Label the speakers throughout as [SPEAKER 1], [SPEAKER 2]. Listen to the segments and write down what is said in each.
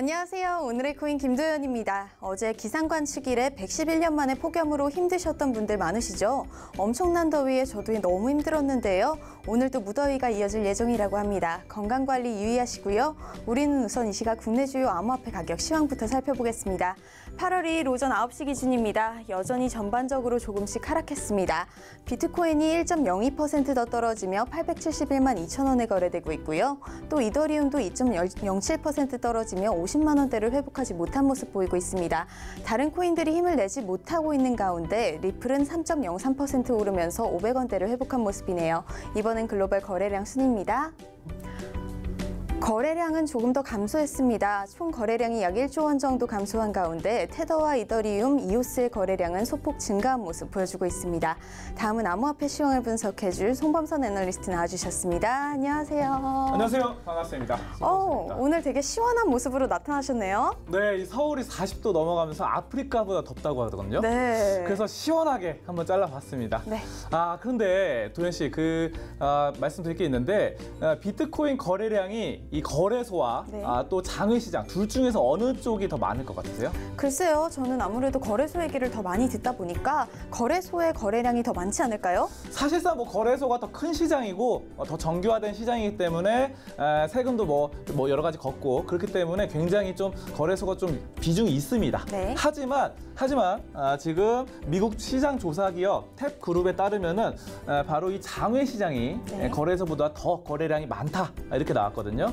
[SPEAKER 1] 안녕하세요. 오늘의 코인 김도연입니다. 어제 기상관 측일에 111년 만에 폭염으로 힘드셨던 분들 많으시죠? 엄청난 더위에 저도 너무 힘들었는데요. 오늘도 무더위가 이어질 예정이라고 합니다. 건강관리 유의하시고요. 우리는 우선 이 시각 국내 주요 암호화폐 가격 시황부터 살펴보겠습니다. 8월 2일 오전 9시 기준입니다. 여전히 전반적으로 조금씩 하락했습니다. 비트코인이 1.02%더 떨어지며 871만 2천 원에 거래되고 있고요. 또 이더리움도 2.07% 떨어지며 50만 원대를 회복하지 못한 모습 보이고 있습니다. 다른 코인들이 힘을 내지 못하고 있는 가운데 리플은 3.03% 오르면서 500원대를 회복한 모습이네요. 이번엔 글로벌 거래량 순입니다. 거래량은 조금 더 감소했습니다. 총 거래량이 약 1조 원 정도 감소한 가운데 테더와 이더리움, 이오스의 거래량은 소폭 증가한 모습 보여주고 있습니다. 다음은 암호화폐 시황을 분석해줄 송범선 애널리스트 나와주셨습니다. 안녕하세요.
[SPEAKER 2] 안녕하세요. 반갑습니다.
[SPEAKER 1] 어. 오늘 되게 시원한 모습으로 나타나셨네요.
[SPEAKER 2] 네, 이 서울이 40도 넘어가면서 아프리카보다 덥다고 하거든요.
[SPEAKER 1] 네.
[SPEAKER 2] 그래서 시원하게 한번 잘라봤습니다.
[SPEAKER 1] 네.
[SPEAKER 2] 아 그런데 도현 씨, 그 아, 말씀드릴 게 있는데 아, 비트코인 거래량이 이 거래소와
[SPEAKER 1] 네.
[SPEAKER 2] 아, 또 장외시장 둘 중에서 어느 쪽이 더 많을 것 같으세요?
[SPEAKER 1] 글쎄요, 저는 아무래도 거래소 얘기를 더 많이 듣다 보니까 거래소의 거래량이 더 많지 않을까요?
[SPEAKER 2] 사실상 뭐 거래소가 더 큰 시장이고 어, 더 정교화된 시장이기 때문에 에, 세금도 뭐, 뭐 여러 가지 걷고 그렇기 때문에 굉장히 좀 거래소가 좀 비중이 있습니다.
[SPEAKER 1] 네.
[SPEAKER 2] 하지만 하지만 아, 지금 미국 시장 조사 기업 탭 그룹에 따르면은 에, 바로 이 장외 시장이
[SPEAKER 1] 네.
[SPEAKER 2] 에, 거래소보다 더 거래량이 많다 이렇게 나왔거든요.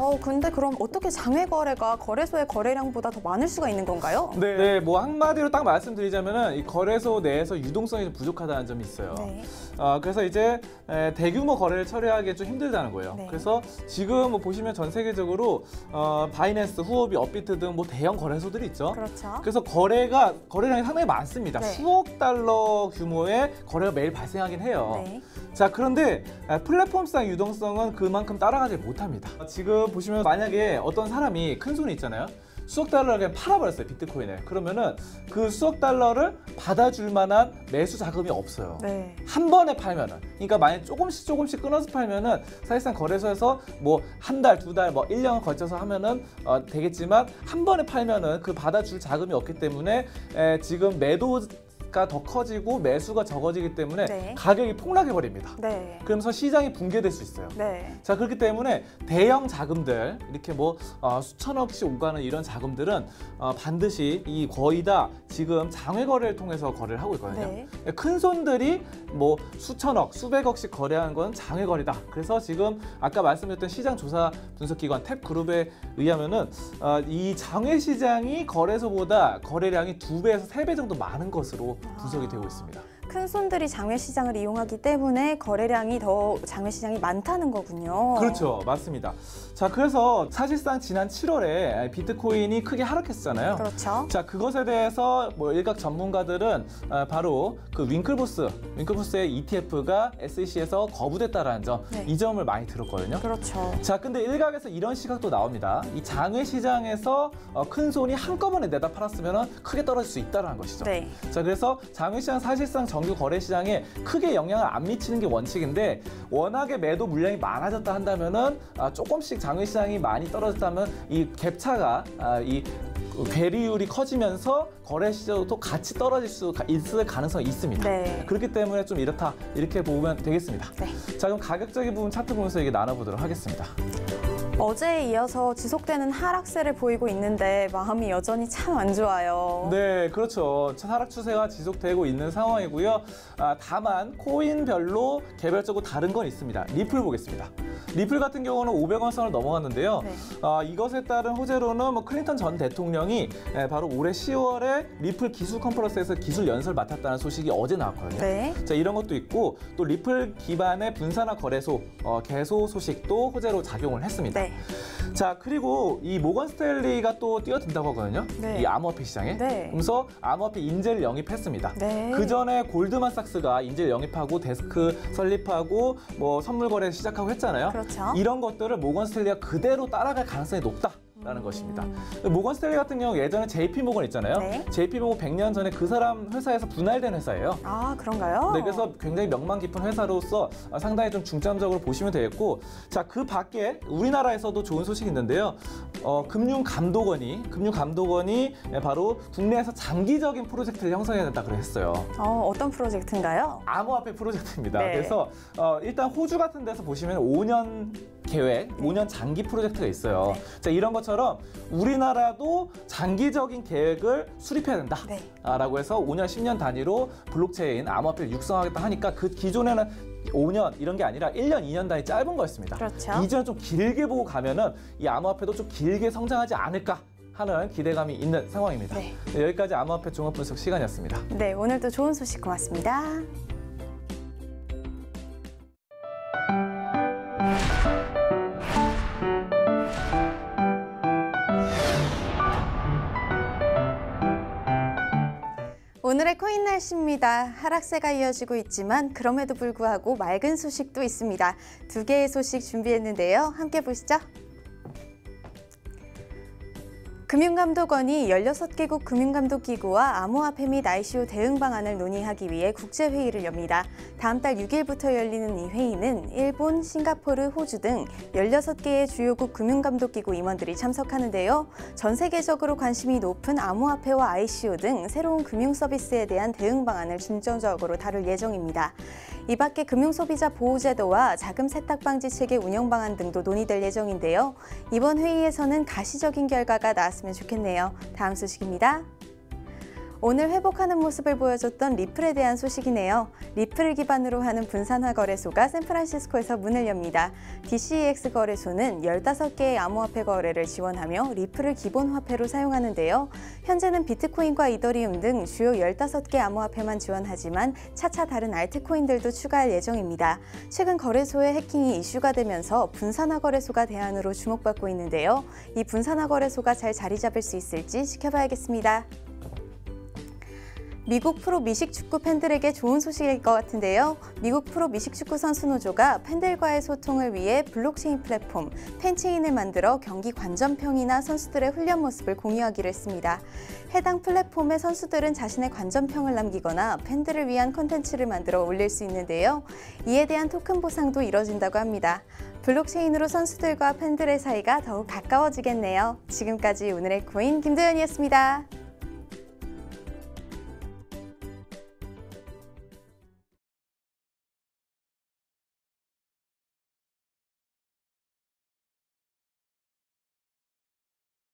[SPEAKER 1] 어, 근데 그럼 어떻게 장외 거래가 거래소의 거래량보다 더 많을 수가 있는 건가요?
[SPEAKER 2] 네, 네, 뭐 한마디로 딱 말씀드리자면은 이 거래소 내에서 유동성이 좀 부족하다는 점이 있어요.
[SPEAKER 1] 네.
[SPEAKER 2] 어, 그래서 이제 에, 대규모 거래를 처리하기 좀 힘들다는 거예요.
[SPEAKER 1] 네.
[SPEAKER 2] 그래서 지금 뭐 보시면 전 세계적으로 어, 바이낸스, 후오비, 업비트 등 뭐 대형 거래소들이 있죠.
[SPEAKER 1] 그렇죠.
[SPEAKER 2] 그래서 거래가 거래량이 상당히 많습니다.
[SPEAKER 1] 네.
[SPEAKER 2] 수억 달러 규모의 거래가 매일 발생하긴 해요.
[SPEAKER 1] 네.
[SPEAKER 2] 자 그런데 아, 플랫폼상 유동성은 그만큼 따라가지 못합니다. 지금 보시면 만약에 어떤 사람이 큰 손이 있잖아요. 수억 달러를 그냥 팔아버렸어요 비트코인을. 그러면은 그 수억 달러를 받아줄 만한 매수 자금이 없어요.
[SPEAKER 1] 네.
[SPEAKER 2] 한 번에 팔면은 그러니까 만약 조금씩 조금씩 끊어서 팔면은 사실상 거래소에서 뭐 한 달, 두 달, 뭐 1년을 걸쳐서 하면은 어, 되겠지만 한 번에 팔면은 그 받아줄 자금이 없기 때문에 에, 지금 매도 가 더 커지고 매수가 적어지기 때문에
[SPEAKER 1] 네.
[SPEAKER 2] 가격이 폭락해 버립니다.
[SPEAKER 1] 네.
[SPEAKER 2] 그러면서 시장이 붕괴될 수 있어요.
[SPEAKER 1] 네.
[SPEAKER 2] 자 그렇기 때문에 대형 자금들 이렇게 뭐 어, 수천억씩 오가는 이런 자금들은 어, 반드시 이 거의 다 지금 장외 거래를 통해서 거래를 하고 있거든요.
[SPEAKER 1] 네.
[SPEAKER 2] 큰 손들이 뭐 수천억, 수백억씩 거래하는 건 장외 거래다. 그래서 지금 아까 말씀드렸던 시장 조사 분석 기관 탭 그룹에 의하면은 어, 이 장외 시장이 거래소보다 거래량이 두 배에서 세 배 정도 많은 것으로 분석이 되고 있습니다.
[SPEAKER 1] 큰 손들이 장외 시장을 이용하기 때문에 거래량이 더 장외 시장이 많다는 거군요.
[SPEAKER 2] 그렇죠, 맞습니다. 자, 그래서 사실상 지난 7월에 비트코인이 크게 하락했잖아요.
[SPEAKER 1] 그렇죠.
[SPEAKER 2] 자 그것에 대해서 뭐 일각 전문가들은 아, 바로 그 윙클보스 윙클보스의 ETF가 SEC에서 거부됐다라는 점이
[SPEAKER 1] 네.
[SPEAKER 2] 점을 많이 들었거든요.
[SPEAKER 1] 그렇죠.
[SPEAKER 2] 자 근데 일각에서 이런 시각도 나옵니다. 이 장외 시장에서 어, 큰 손이 한꺼번에 내다 팔았으면 크게 떨어질 수 있다는 것이죠.
[SPEAKER 1] 네.
[SPEAKER 2] 자 그래서 장외 시장 사실상 정규 거래 시장에 크게 영향을 안 미치는 게 원칙인데 워낙에 매도 물량이 많아졌다 한다면은 아, 조금씩 장외 시장이 많이 떨어졌다면 이 갭차가 아, 이 괴리율이 커지면서 거래 시장도 같이 떨어질 수 가- 있을 가능성이 있습니다.
[SPEAKER 1] 네.
[SPEAKER 2] 그렇기 때문에 좀 이렇다 이렇게 보면 되겠습니다.
[SPEAKER 1] 네.
[SPEAKER 2] 자 그럼 가격적인 부분 차트 보면서 얘기 나눠보도록 하겠습니다.
[SPEAKER 1] 어제에 이어서 지속되는 하락세를 보이고 있는데 마음이 여전히 참 안 좋아요.
[SPEAKER 2] 네, 그렇죠. 하락 추세가 지속되고 있는 상황이고요. 아, 다만 코인별로 개별적으로 다른 건 있습니다. 리플 보겠습니다. 리플 같은 경우는 500원 선을 넘어갔는데요.
[SPEAKER 1] 네.
[SPEAKER 2] 아, 이것에 따른 호재로는 뭐 클린턴 전 대통령이 에, 바로 올해 10월에 리플 기술 컨퍼런스에서 기술 연설 맡았다는 소식이 어제 나왔거든요.
[SPEAKER 1] 네.
[SPEAKER 2] 자 이런 것도 있고 또 리플 기반의 분산화 거래소 어, 개소 소식도 호재로 작용을 했습니다.
[SPEAKER 1] 네.
[SPEAKER 2] 자 그리고 이 모건 스탠리가 또 뛰어든다고 하거든요.
[SPEAKER 1] 네.
[SPEAKER 2] 이 암호화폐 시장에.
[SPEAKER 1] 네.
[SPEAKER 2] 그래서 암호화폐 인재를 영입했습니다.
[SPEAKER 1] 네.
[SPEAKER 2] 그 전에 골드만삭스가 인재를 영입하고 데스크 설립하고 뭐 선물 거래 시작하고 했잖아요.
[SPEAKER 1] 그렇죠.
[SPEAKER 2] 이런 것들을 모건 스탠리가 그대로 따라갈 가능성이 높다. 라는 것입니다. 모건 스탠리 같은 경우 예전에 JP 모건 있잖아요.
[SPEAKER 1] 네.
[SPEAKER 2] JP 모건 100년 전에 그 사람 회사에서 분할된 회사예요.
[SPEAKER 1] 아, 그런가요?
[SPEAKER 2] 네, 그래서 굉장히 명망 깊은 회사로서 상당히 좀 중점적으로 보시면 되겠고, 자, 그 밖에 우리나라에서도 좋은 소식이 있는데요. 어, 금융감독원이, 금융감독원이 바로 국내에서 장기적인 프로젝트를 형성해야 된다고 했어요.
[SPEAKER 1] 어, 어떤 프로젝트인가요?
[SPEAKER 2] 암호화폐 프로젝트입니다.
[SPEAKER 1] 네.
[SPEAKER 2] 그래서 어, 일단 호주 같은 데서 보시면 5년 계획, 5년 장기 프로젝트가 있어요.
[SPEAKER 1] 네.
[SPEAKER 2] 자, 이런 것처럼 우리나라도 장기적인 계획을 수립해야 된다.
[SPEAKER 1] 네.
[SPEAKER 2] 아, 라고 해서 5년, 10년 단위로 블록체인 암호화폐를 육성하겠다 하니까 그 기존에는 5년 이런 게 아니라 1년, 2년 단위 짧은 거였습니다.
[SPEAKER 1] 그렇죠.
[SPEAKER 2] 이제는 좀 길게 보고 가면은 이 암호화폐도 좀 길게 성장하지 않을까 하는 기대감이 있는 상황입니다.
[SPEAKER 1] 네.
[SPEAKER 2] 네, 여기까지 암호화폐 종합 분석 시간이었습니다.
[SPEAKER 1] 네, 오늘도 좋은 소식 고맙습니다. 오늘의 코인 날씨입니다. 하락세가 이어지고 있지만 그럼에도 불구하고 맑은 소식도 있습니다. 두 개의 소식 준비했는데요. 함께 보시죠. 금융감독원이 16개국 금융감독기구와 암호화폐 및 ICO 대응 방안을 논의하기 위해 국제회의를 엽니다. 다음 달 6일부터 열리는 이 회의는 일본, 싱가포르, 호주 등 16개의 주요국 금융감독기구 임원들이 참석하는데요. 전 세계적으로 관심이 높은 암호화폐와 ICO 등 새로운 금융 서비스에 대한 대응 방안을 중점적으로 다룰 예정입니다. 이 밖에 금융소비자 보호제도와 자금 세탁 방지 체계 운영 방안 등도 논의될 예정인데요. 이번 회의에서는 가시적인 결과가 나 왔으면 좋겠네요. 다음 소식입니다. 오늘 회복하는 모습을 보여줬던 리플에 대한 소식이네요. 리플을 기반으로 하는 분산화 거래소가 샌프란시스코에서 문을 엽니다. DCEX 거래소는 15개의 암호화폐 거래를 지원하며 리플을 기본 화폐로 사용하는데요. 현재는 비트코인과 이더리움 등 주요 15개 암호화폐만 지원하지만 차차 다른 알트코인들도 추가할 예정입니다. 최근 거래소의 해킹이 이슈가 되면서 분산화 거래소가 대안으로 주목받고 있는데요. 이 분산화 거래소가 잘 자리 잡을 수 있을지 지켜봐야겠습니다. 미국 프로 미식 축구 팬들에게 좋은 소식일 것 같은데요. 미국 프로 미식 축구 선수 노조가 팬들과의 소통을 위해 블록체인 플랫폼 팬체인을 만들어 경기 관전평이나 선수들의 훈련 모습을 공유하기로 했습니다. 해당 플랫폼에 선수들은 자신의 관전평을 남기거나 팬들을 위한 콘텐츠를 만들어 올릴 수 있는데요. 이에 대한 토큰 보상도 이뤄진다고 합니다. 블록체인으로 선수들과 팬들의 사이가 더욱 가까워지겠네요. 지금까지 오늘의 코인 김도연이었습니다.